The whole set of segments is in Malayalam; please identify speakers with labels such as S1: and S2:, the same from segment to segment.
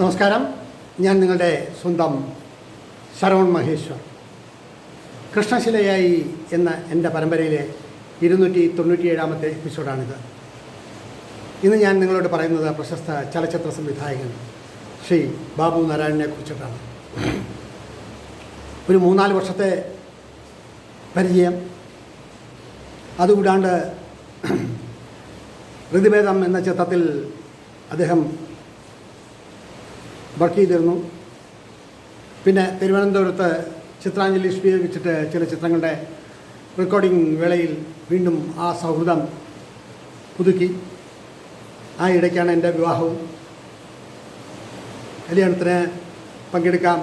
S1: നമസ്കാരം. ഞാൻ നിങ്ങളുടെ സ്വന്തം ശരവൺ മഹേശ്വർ. കൃഷ്ണശിലയായി എന്ന എന്റെ പരമ്പരയിലെ ഇരുന്നൂറ്റി തൊണ്ണൂറ്റിയേഴാമത്തെ എപ്പിസോഡാണിത്. ഇന്ന് ഞാൻ നിങ്ങളോട് പറയുന്നത് പ്രശസ്ത ചലച്ചിത്ര സംവിധായകൻ ശ്രീ ബാബു നാരായണനെ കുറിച്ചിട്ടാണ്. ഒരു മൂന്നാൽ വർഷത്തെ പരിചയം അതുകൂടാണ്ട് ഋതുഭേദം എന്ന ചിത്രത്തിൽ അദ്ദേഹം വർക്ക് ചെയ്തിരുന്നു. പിന്നെ തിരുവനന്തപുരത്ത് ചിത്രാഞ്ജലി ഉപയോഗിച്ചിട്ട് ചില ചിത്രങ്ങളുടെ റെക്കോർഡിംഗ് വേളയിൽ വീണ്ടും ആ സൗഹൃദം പുതുക്കി. ആ ഇടയ്ക്കാണ് എന്റെ വിവാഹവും. കല്യാണത്തിന് പങ്കെടുക്കാം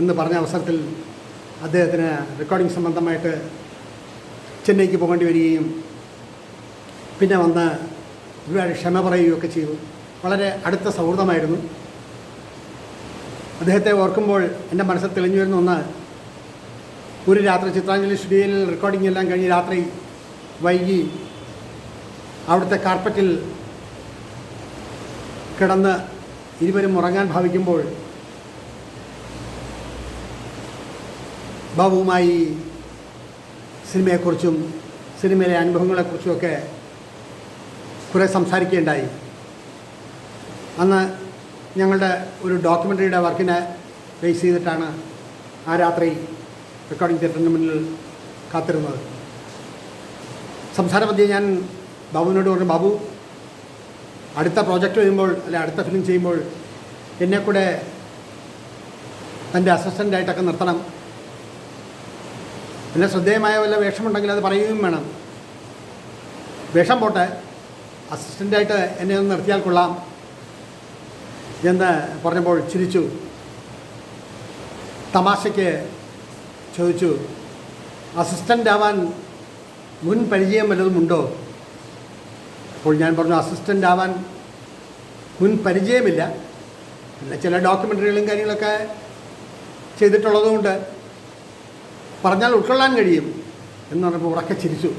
S1: എന്ന് പറഞ്ഞ അവസരത്തിൽ അദ്ദേഹത്തിന് റെക്കോർഡിംഗ് സംബന്ധമായിട്ട് ചെന്നൈക്ക് പോകേണ്ടി വരികയും പിന്നെ വന്ന് ഒരുപാട് ക്ഷമ പറയുകയൊക്കെ ചെയ്തു. വളരെ അടുത്ത സൗഹൃദമായിരുന്നു. അദ്ദേഹത്തെ ഓർക്കുമ്പോൾ എന്റെ മനസ്സിൽ തെളിഞ്ഞു വരുന്ന ഒന്ന് ഒരു രാത്രി ചിത്രാഞ്ജലി സ്റ്റുഡിയോയിൽ റെക്കോർഡിംഗ് എല്ലാം കഴിഞ്ഞ് രാത്രി വൈകി അവിടുത്തെ കാർപ്പറ്റിൽ കിടന്ന് ഇരുവരും ഉറങ്ങാൻ ഭാവിക്കുമ്പോൾ ബാബുവുമായി സിനിമയെക്കുറിച്ചും സിനിമയിലെ അനുഭവങ്ങളെക്കുറിച്ചുമൊക്കെ കുറേ സംസാരിക്കുകയുണ്ടായി. അന്ന് ഞങ്ങളുടെ ഒരു ഡോക്യുമെന്ററിയുടെ വർക്കിനെ ബേസ് ചെയ്തിട്ടാണ് ആ രാത്രി റെക്കോർഡിംഗ് തിയേറ്ററിന് മുന്നിൽ കാത്തിരുന്നത്. സംസാരമധ്യേ ഞാൻ ബാബുവിനോട് പറഞ്ഞു ബാബു അടുത്ത പ്രോജക്റ്റ് ചെയ്യുമ്പോൾ അല്ലെ അടുത്ത ഫിലിം ചെയ്യുമ്പോൾ എന്നെ കൂടെ തന്റെ അസിസ്റ്റന്റായിട്ടൊക്കെ നിർത്തണം. പിന്നെ ശ്രദ്ധേയമായ വല്ല വേഷമുണ്ടെങ്കിൽ അത് പറയുകയും വേണം. വേഷം പോട്ടെ. അസിസ്റ്റന്റായിട്ട് എന്നെ ഒന്ന് നിർത്തിയാൽ കൊള്ളാം. എന്ന് പറഞ്ഞപ്പോൾ ചിരിച്ചു. തമാശയ്ക്ക് ചോദിച്ചു അസിസ്റ്റന്റ് ആവാൻ മുൻ പരിചയം വല്ലതുമുണ്ടോ അപ്പോൾ ഞാൻ പറഞ്ഞു അസിസ്റ്റന്റ് ആവാൻ മുൻ പരിചയമില്ല. പിന്നെ ചില ഡോക്യുമെന്ററികളും കാര്യങ്ങളൊക്കെ ചെയ്തിട്ടുള്ളതുകൊണ്ട് പറഞ്ഞാൽ ഉൾക്കൊള്ളാൻ കഴിയും. എന്ന് പറഞ്ഞപ്പോൾ ഉറക്കെ ചിരിച്ചു.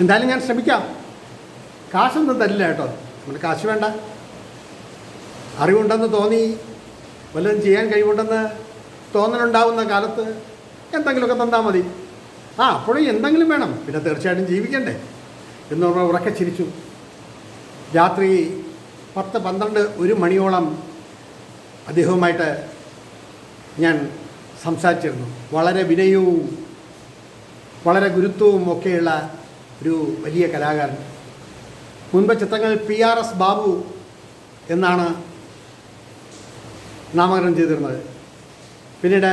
S1: എന്തായാലും ഞാൻ ശ്രമിക്കാം. കാശൊന്നും തരില്ല കേട്ടോ. നമ്മുടെ കാശ് വേണ്ട. അറിവുണ്ടെന്ന് തോന്നി വല്ലതും ചെയ്യാൻ കഴിവുണ്ടെന്ന് തോന്നലുണ്ടാവുന്ന കാലത്ത് എന്തെങ്കിലുമൊക്കെ തന്നാൽ മതി. ആ അപ്പോഴും എന്തെങ്കിലും വേണം. പിന്നെ തീർച്ചയായിട്ടും ജീവിക്കണ്ടേ എന്ന് പറഞ്ഞാൽ ഉറക്കെ ചിരിച്ചു. രാത്രി പത്ത് പന്ത്രണ്ട് ഒരു മണിയോളം അദ്ദേഹവുമായിട്ട് ഞാൻ സംസാരിച്ചിരുന്നു. വളരെ വിനയവും വളരെ ഗുരുത്വവും ഒക്കെയുള്ള ഒരു വലിയ കലാകാരൻ. മുൻപ് ചിത്രങ്ങൾ പി ആർ എസ് ബാബു എന്നാണ് നാമകരണം ചെയ്തിരുന്നത്. പിന്നീട്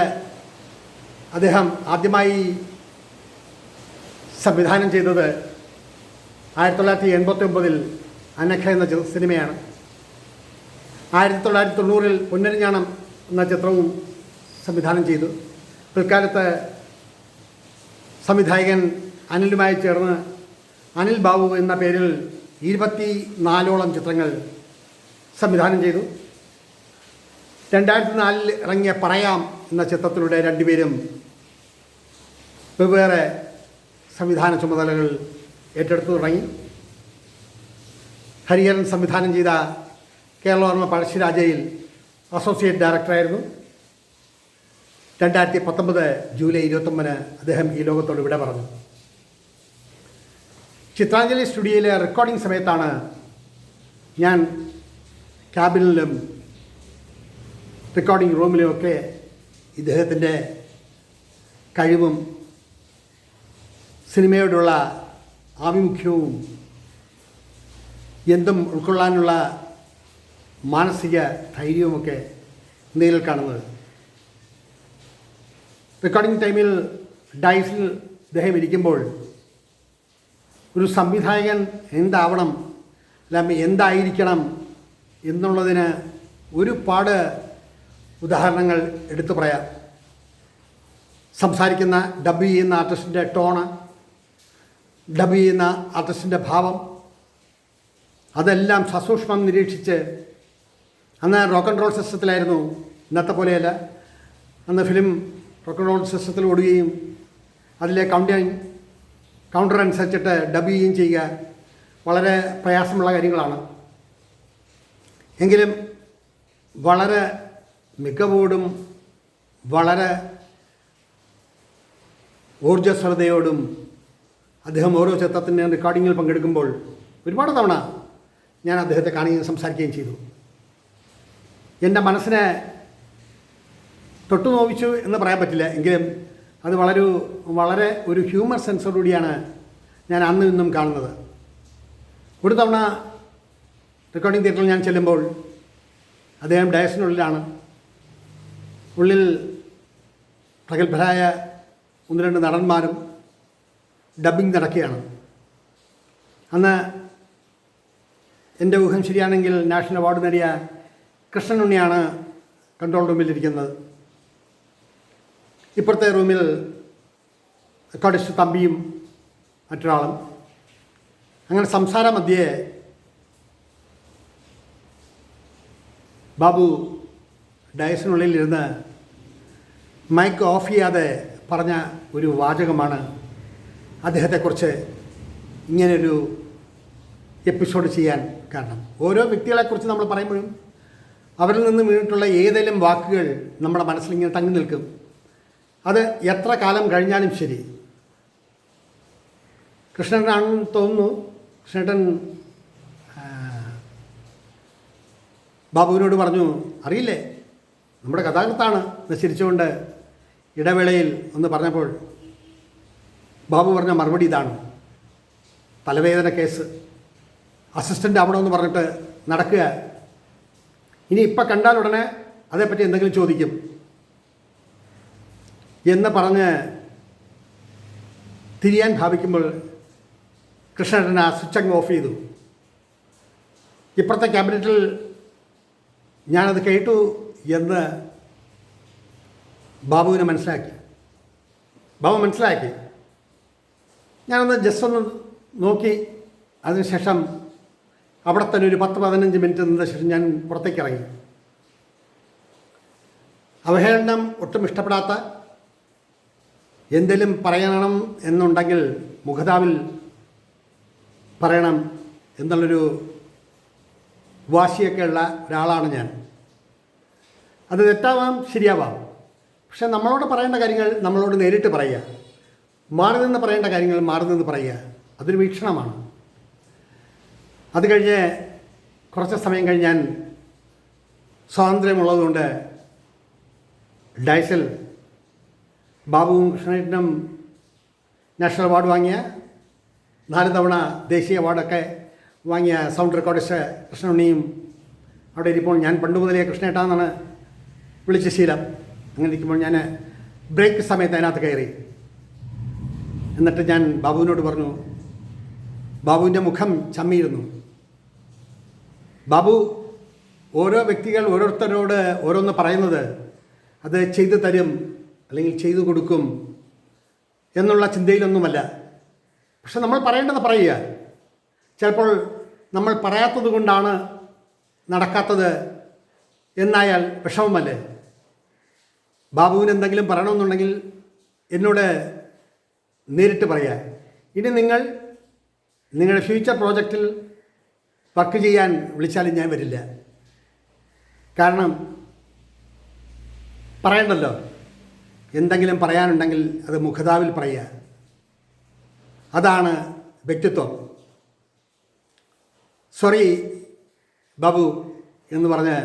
S1: അദ്ദേഹം ആദ്യമായി സംവിധാനം ചെയ്തത് ആയിരത്തി തൊള്ളായിരത്തി എൺപത്തി ഒമ്പതിൽ അനഖ എന്ന സിനിമയാണ്. ആയിരത്തി തൊള്ളായിരത്തി തൊണ്ണൂറിൽ പൊന്നരിഞ്ഞാണം എന്ന ചിത്രവും സംവിധാനം ചെയ്തു. പിൽക്കാലത്ത് സംവിധായകൻ അനിലുമായി ചേർന്ന് അനിൽ ബാബു എന്ന പേരിൽ ഇരുപത്തി നാലോളം ചിത്രങ്ങൾ സംവിധാനം ചെയ്തു. രണ്ടായിരത്തി നാലിൽ ഇറങ്ങിയ പറയാം എന്ന ചിത്രത്തിലൂടെ രണ്ടുപേരും വെവ്വേറെ സംവിധാന ചുമതലകൾ ഏറ്റെടുത്തു തുടങ്ങി. ഹരിഹരൻ സംവിധാനം ചെയ്ത കേരളവർമ്മ പഴശ്ശിരാജയിൽ അസോസിയേറ്റ് ഡയറക്ടറായിരുന്നു. രണ്ടായിരത്തി പത്തൊമ്പത് ജൂലൈ ഇരുപത്തൊമ്പതിന് അദ്ദേഹം ഈ ലോകത്തോട് വിട പറഞ്ഞു. ചിത്രാഞ്ജലി സ്റ്റുഡിയോയിലെ റെക്കോർഡിംഗ് സമയത്താണ് ഞാൻ ക്യാബിനിലും റെക്കോർഡിംഗ് റൂമിലുമൊക്കെ ഇദ്ദേഹത്തിന്റെ കഴിവും സിനിമയോടുള്ള ആഭിമുഖ്യവും എന്തും ഉൾക്കൊള്ളാനുള്ള മാനസിക ധൈര്യവുമൊക്കെ നേരിൽ കാണുന്നത്. റെക്കോർഡിംഗ് ടൈമിൽ ഡൈസിൽ ഇദ്ദേഹം ഇരിക്കുമ്പോൾ ഒരു സംവിധായകൻ എന്താവണം അല്ല എന്തായിരിക്കണം എന്നുള്ളതിന് ഒരുപാട് ഉദാഹരണങ്ങൾ എടുത്തു പറയാം. സംസാരിക്കുന്ന ഡബ് ചെയ്യുന്ന ആർട്ടിസ്റ്റിന്റെ ടോണ് ഡബ് ചെയ്യുന്ന ആർട്ടിസ്റ്റിന്റെ ഭാവം അതെല്ലാം സസൂക്ഷ്മം നിരീക്ഷിച്ച് അന്ന് റോക്ക് ആൻഡ് റോൾ സിസ്റ്റത്തിലായിരുന്നു. ഇന്നത്തെ പോലെയല്ല. അന്ന് ഫിലിം റോക്ക് ആൻഡ് റോൾ സിസ്റ്റത്തിൽ ഓടുകയും അതിലെ കൗണ്ടിങ് കൗണ്ടർ അനുസരിച്ചിട്ട് ഡബ് ചെയ്യുകയും ചെയ്യുക വളരെ പ്രയാസമുള്ള കാര്യങ്ങളാണ്. എങ്കിലും വളരെ മികവോടും വളരെ ഊർജസ്വലതയോടും അദ്ദേഹം ഓരോ ചിത്രത്തിന്റെ റെക്കോർഡിങ്ങിൽ പങ്കെടുക്കുമ്പോൾ ഒരുപാട് തവണ ഞാൻ അദ്ദേഹത്തെ കാണുകയും സംസാരിക്കുകയും ചെയ്തു. എന്റെ മനസ്സിനെ തൊട്ടു നോവിച്ചു എന്ന് പറയാൻ പറ്റില്ല. എങ്കിലും അത് വളരെ വളരെ ഒരു ഹ്യൂമർ സെൻസോടുകൂടിയാണ് ഞാൻ അന്നും ഇന്നും കാണുന്നത്. ഒരു തവണ റെക്കോർഡിംഗ് തിയേറ്ററിൽ ഞാൻ ചെല്ലുമ്പോൾ അദ്ദേഹം ഡയസിനുള്ളിലാണ്. ഉള്ളിൽ പ്രഗത്ഭരായ ഒന്ന് രണ്ട് നടന്മാരും ഡബ്ബിംഗ് നടക്കുകയാണ്. അന്ന് എന്റെ ഊഹം ശരിയാണെങ്കിൽ നാഷണൽ അവാർഡ് നേടിയ കൃഷ്ണൻ ഉണ്ണിയാണ് കൺട്രോൾ റൂമിലിരിക്കുന്നത് ഇപ്പുറത്തെ റൂമിൽ റെക്കോർഡിസ്റ്റ് തമ്പിയും മറ്റൊരാളും. അങ്ങനെ സംസാര മധ്യേ ബാബു ഡയസിനുള്ളിൽ ഇരുന്ന് മൈക്ക് ഓഫ് ചെയ്യാതെ പറഞ്ഞ ഒരു വാചകമാണ് അദ്ദേഹത്തെക്കുറിച്ച് ഇങ്ങനൊരു എപ്പിസോഡ് ചെയ്യാൻ കാരണം. ഓരോ വ്യക്തികളെക്കുറിച്ച് നമ്മൾ പറയുമ്പോഴും അവരിൽ നിന്ന് വീണിട്ടുള്ള ഏതെങ്കിലും വാക്കുകൾ നമ്മുടെ മനസ്സിൽ ഇങ്ങനെ തങ്ങി നിൽക്കും. അത് എത്ര കാലം കഴിഞ്ഞാലും ശരി. കൃഷ്ണനാണെന്ന് തോന്നുന്നു. കൃഷ്ണേട്ടൻ ബാബുവിനോട് പറഞ്ഞു അറിയില്ലേ? നമ്മുടെ കഥാകൃത്താണ് എന്ന് ചിരിച്ചുകൊണ്ട് ഇടവേളയിൽ ഒന്ന് പറഞ്ഞപ്പോൾ ബാബു പറഞ്ഞ മറുപടി ഇതാണ്. തലവേദന കേസ്. അസിസ്റ്റന്റ് ആവണമെന്ന് പറഞ്ഞിട്ട് നടക്കുക. ഇനി ഇപ്പം കണ്ടാൽ ഉടനെ അതേപ്പറ്റി എന്തെങ്കിലും ചോദിക്കും. എന്ന് പറഞ്ഞ് തിരിയാൻ ഭാവിക്കുമ്പോൾ കൃഷ്ണേട്ടൻ ആ സ്വിച്ച് അങ്ങ് ഓഫ് ചെയ്തു. ഇപ്പുറത്തെ ക്യാബിനറ്റിൽ ഞാനത് കേട്ടു. എന്ന് ബാബുവിനെ മനസ്സിലാക്കി. ബാബു മനസ്സിലാക്കി. ഞാനൊന്ന് ജസ്റ്റ് ഒന്ന് നോക്കി. അതിനുശേഷം അവിടെ തന്നെ ഒരു പത്ത് പതിനഞ്ച് മിനിറ്റ് നിന്ന ശേഷം ഞാൻ പുറത്തേക്ക് ഇറങ്ങി. അവഹേളനം ഒട്ടും ഇഷ്ടപ്പെടാത്ത എന്തെങ്കിലും പറയണം എന്നുണ്ടെങ്കിൽ മുഖതാവിൽ പറയണം എന്നുള്ളൊരു വാശിയൊക്കെ ഉള്ള ഒരാളാണ് ഞാൻ. അത് തെറ്റാവാം ശരിയാവാം. പക്ഷെ നമ്മളോട് പറയേണ്ട കാര്യങ്ങൾ നമ്മളോട് നേരിട്ട് പറയുക. മാറി നിന്ന് പറയേണ്ട കാര്യങ്ങൾ മാറി നിന്ന് പറയുക. അതൊരു വീക്ഷണമാണ്. അത് കഴിഞ്ഞ് കുറച്ച് സമയം കഴിഞ്ഞ് ഞാൻ സ്വാതന്ത്ര്യമുള്ളതുകൊണ്ട് ഡൈസൽ ബാബുവും കൃഷ്ണേട്ടനും നാഷണൽ അവാർഡ് വാങ്ങിയ നാല് തവണ ദേശീയ അവാർഡൊക്കെ വാങ്ങിയ സൗണ്ട് റെക്കോർഡിസ്റ്റ് കൃഷ്ണുണ്ണിയും അവിടെ ഇരിപ്പോൾ ഞാൻ പണ്ട് മുതലേ കൃഷ്ണേട്ടാന്നാണ് വിളിച്ച ശീലം. അങ്ങനെ ഇരിക്കുമ്പോൾ ഞാൻ ബ്രേക്ക് സമയത്ത് അതിനകത്ത് കയറി. എന്നിട്ട് ഞാൻ ബാബുവിനോട് പറഞ്ഞു ബാബുവിന്റെ മുഖം ചമ്മിയിരുന്നു. ബാബു ഓരോ വ്യക്തികൾ ഓരോരുത്തരോട് ഓരോന്ന് പറയുന്നത് അത് ചെയ്തു തരും അല്ലെങ്കിൽ ചെയ്തു കൊടുക്കും എന്നുള്ള ചിന്തയിലൊന്നുമല്ല. പക്ഷെ നമ്മൾ പറയേണ്ടത് പറയുക. ചിലപ്പോൾ നമ്മൾ പറയാത്തത് കൊണ്ടാണ് നടക്കാത്തത്. എന്നായാൽ വിഷമമല്ലേ? ബാബുവിന് എന്തെങ്കിലും പറയണമെന്നുണ്ടെങ്കിൽ എന്നോട് നേരിട്ട് പറയാം. ഇനി നിങ്ങൾ നിങ്ങളുടെ ഫ്യൂച്ചർ പ്രോജക്റ്റിൽ വർക്ക് ചെയ്യാൻ വിളിച്ചാലും ഞാൻ വരില്ല. കാരണം പറയണ്ടല്ലോ. എന്തെങ്കിലും പറയാനുണ്ടെങ്കിൽ അത് മുഖതാവിൽ പറയുക അതാണ് വ്യക്തിത്വം. സോറി ബാബു എന്ന് പറഞ്ഞ്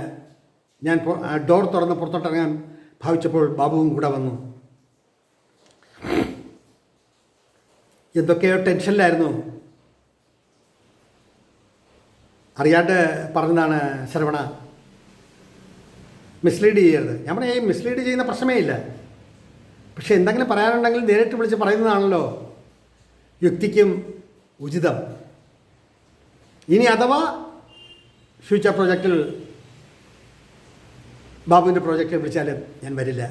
S1: ഞാൻ ഡോർ തുറന്ന് പുറത്തോട്ടിറങ്ങാൻ ഭാവിച്ചപ്പോൾ ബാബുവും കൂടെ വന്നു. എന്തൊക്കെയോ ടെൻഷനിലായിരുന്നു. അറിയാണ്ട് പറഞ്ഞതാണ് ശ്രവണ. മിസ്ലീഡ് ചെയ്യരുത്. ഞാൻ പറഞ്ഞ ഈ മിസ്ലീഡ് ചെയ്യുന്ന പ്രശ്നമേ ഇല്ല. പക്ഷെ എന്തെങ്കിലും പറയാനുണ്ടെങ്കിൽ നേരിട്ട് വിളിച്ച് പറയുന്നതാണല്ലോ. യുക്തിക്കും ഉചിതം. ഇനി അഥവാ ഫ്യൂച്ചർ പ്രോജക്റ്റിൽ ബാബുവിന്റെ പ്രോജക്റ്റ് വിളിച്ചാലും ഞാൻ വരില്ല.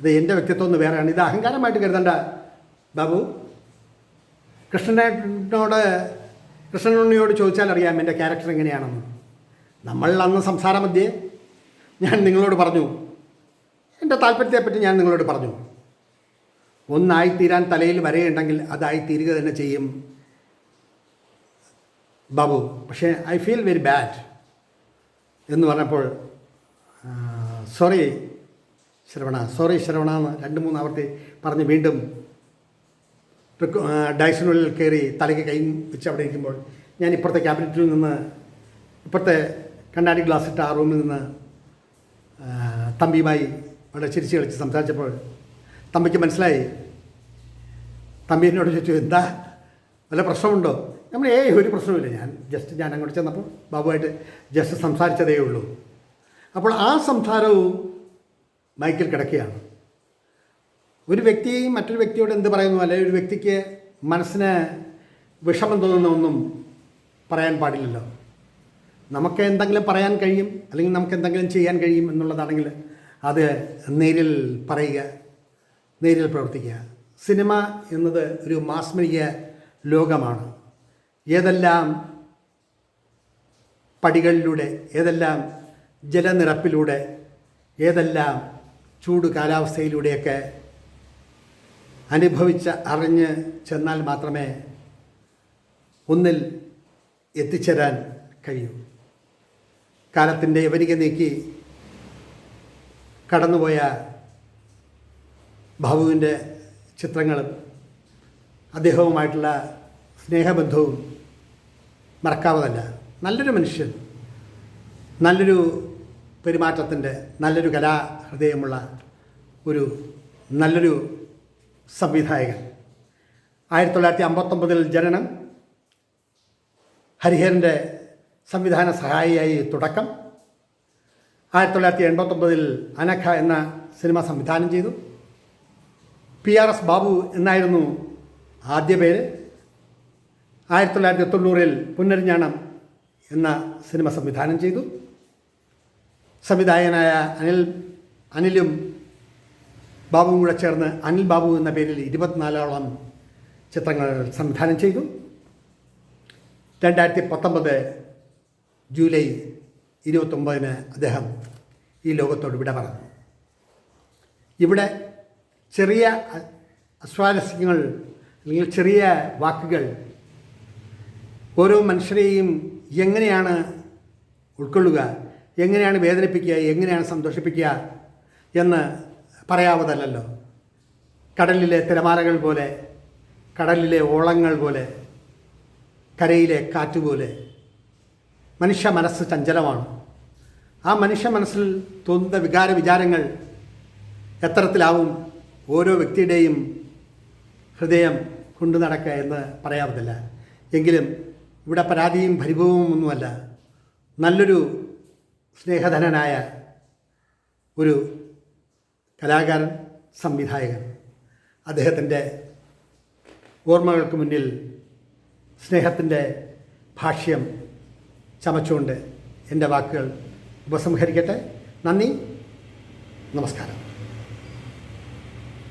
S1: അത് എന്റെ വ്യക്തിത്വം ഒന്ന് വേറെയാണ്. ഇത് അഹങ്കാരമായിട്ട് കരുതണ്ട. ബാബു കൃഷ്ണനോട് കൃഷ്ണനുണ്ണിയോട് ചോദിച്ചാൽ അറിയാം എന്റെ ക്യാരക്ടർ എങ്ങനെയാണെന്ന്. നമ്മൾ അന്ന് സംസാരമധ്യേ ഞാൻ നിങ്ങളോട് പറഞ്ഞു. എന്റെ താല്പര്യത്തെപ്പറ്റി ഞാൻ നിങ്ങളോട് പറഞ്ഞു. ഒന്നായിത്തീരാൻ തലയിൽ വരയുണ്ടെങ്കിൽ അതായിത്തീരുക തന്നെ ചെയ്യും. ബാബു പക്ഷേ ഐ ഫീൽ വെരി ബാഡ് എന്ന് പറഞ്ഞപ്പോൾ സോറി ശ്രവണ സോറി ശ്രവണ എന്ന് രണ്ട് മൂന്ന് ആവർത്തി പറഞ്ഞ് വീണ്ടും ഡയസിനുള്ളിൽ കയറി തലയ്ക്ക് കൈയും വെച്ച് അവിടെ ഇരിക്കുമ്പോൾ ഞാൻ ഇപ്പുറത്തെ ക്യാബിനറ്റിൽ നിന്ന് ഇപ്പുറത്തെ കണ്ണാടി ഗ്ലാസ് ഇട്ട ആ റൂമിൽ നിന്ന് തമ്പിയുമായി അവിടെ ചിരിച്ച് കളിച്ച് സംസാരിച്ചപ്പോൾ തമ്പിക്ക് മനസ്സിലായി. തമ്പി എന്നോട് ചോദിച്ചു എന്താ? വല്ല പ്രശ്നമുണ്ടോ? നമ്മൾ ഏയ് ഒരു പ്രശ്നമില്ല ഞാൻ ജസ്റ്റ് ഞാൻ അങ്ങോട്ട് ചെന്നപ്പോൾ ബാബുവായിട്ട് ജസ്റ്റ് സംസാരിച്ചതേ ഉള്ളൂ. അപ്പോൾ ആ സംസാരവും മൈക്കിൽ കിടക്കുകയാണ്. ഒരു വ്യക്തി മറ്റൊരു വ്യക്തിയോട് എന്ത് പറയുന്നു? അല്ലെങ്കിൽ ഒരു വ്യക്തിക്ക് മനസ്സിന് വിഷമം തോന്നുന്ന ഒന്നും പറയാൻ പാടില്ലല്ലോ. നമുക്ക് എന്തെങ്കിലും പറയാൻ കഴിയും അല്ലെങ്കിൽ നമുക്ക് എന്തെങ്കിലും ചെയ്യാൻ കഴിയും എന്നുള്ളതാണെങ്കിൽ അത് നേരിൽ പറയുക നേരിൽ പ്രവർത്തിക്കുക. സിനിമ എന്നത് ഒരു മാസ്മരിക ലോകമാണ്. ഏതെല്ലാം പടികളിലൂടെ ഏതെല്ലാം ജലനിറപ്പിലൂടെ ഏതെല്ലാം ചൂട് കാലാവസ്ഥയിലൂടെയൊക്കെ അനുഭവിച്ച് അറിഞ്ഞ് ചെന്നാൽ മാത്രമേ ഒന്നിൽ എത്തിച്ചേരാൻ കഴിയൂ. കാലത്തിന്റെ യവനിക നീക്കി കടന്നുപോയ ബാബുവിന്റെ ചിത്രങ്ങളും അദ്ദേഹവുമായിട്ടുള്ള സ്നേഹബന്ധവും മറക്കാവതല്ല നല്ലൊരു മനുഷ്യൻ. നല്ലൊരു പെരുമാറ്റത്തിന്റെ നല്ലൊരു കലാഹൃദയമുള്ള ഒരു നല്ലൊരു സംവിധായകൻ. ആയിരത്തി തൊള്ളായിരത്തി അമ്പത്തൊമ്പതിൽ ജനനം. ഹരിഹരന്റെ സംവിധാന സഹായിയായി തുടക്കം. ആയിരത്തി തൊള്ളായിരത്തി എൺപത്തൊമ്പതിൽ അനഖ എന്ന സിനിമ സംവിധാനം ചെയ്തു. പി ആർ എസ് ബാബു എന്നായിരുന്നു ആദ്യ പേര്. ആയിരത്തി തൊള്ളായിരത്തി തൊണ്ണൂറിൽ പുനർജ്ഞാനം എന്ന സിനിമ സംവിധാനം ചെയ്തു. സംവിധായകനായ അനിൽ അനിലും ബാബുവും കൂടെ ചേർന്ന് അനിൽ ബാബു എന്ന പേരിൽ ഇരുപത്തിനാലോളം ചിത്രങ്ങൾ സംവിധാനം ചെയ്തു. രണ്ടായിരത്തി പത്തൊമ്പത് ജൂലൈ ഇരുപത്തൊമ്പതിന് അദ്ദേഹം ഈ ലോകത്തോട് വിട പറഞ്ഞു ഇവിടെ ചെറിയ അസ്വാരസ്യങ്ങൾ അല്ലെങ്കിൽ ചെറിയ വാക്കുകൾ ഓരോ മനുഷ്യരെയും എങ്ങനെയാണ് ഉൾക്കൊള്ളുക എങ്ങനെയാണ് വേദനിപ്പിക്കുക എങ്ങനെയാണ് സന്തോഷിപ്പിക്കുക എന്ന് പറയാവതല്ലോ കടലിലെ തിരമാലകൾ പോലെ കടലിലെ ഓളങ്ങൾ പോലെ കരയിലെ കാറ്റ് പോലെ. മനുഷ്യ മനസ്സ് ചഞ്ചലമാണ്. ആ മനുഷ്യ മനസ്സിൽ തോന്നുന്ന വികാര വിചാരങ്ങൾ എത്തരത്തിലാവും ഓരോ വ്യക്തിയുടെയും ഹൃദയം കൊണ്ടു നടക്കുക എന്ന് പറയാവുന്നില്ല എങ്കിലും ഇവിടെ പരാതിയും പരിഭവവും ഒന്നുമല്ല. നല്ലൊരു സ്നേഹധനനായ ഒരു കലാകാരൻ സംവിധായകൻ. അദ്ദേഹത്തിന്റെ ഓർമ്മകൾക്ക് മുന്നിൽ സ്നേഹത്തിന്റെ ഭാഷ്യം ചമച്ചുകൊണ്ട് എന്റെ വാക്കുകൾ ഉപസംഹരിക്കട്ടെ. നന്ദി. നമസ്കാരം.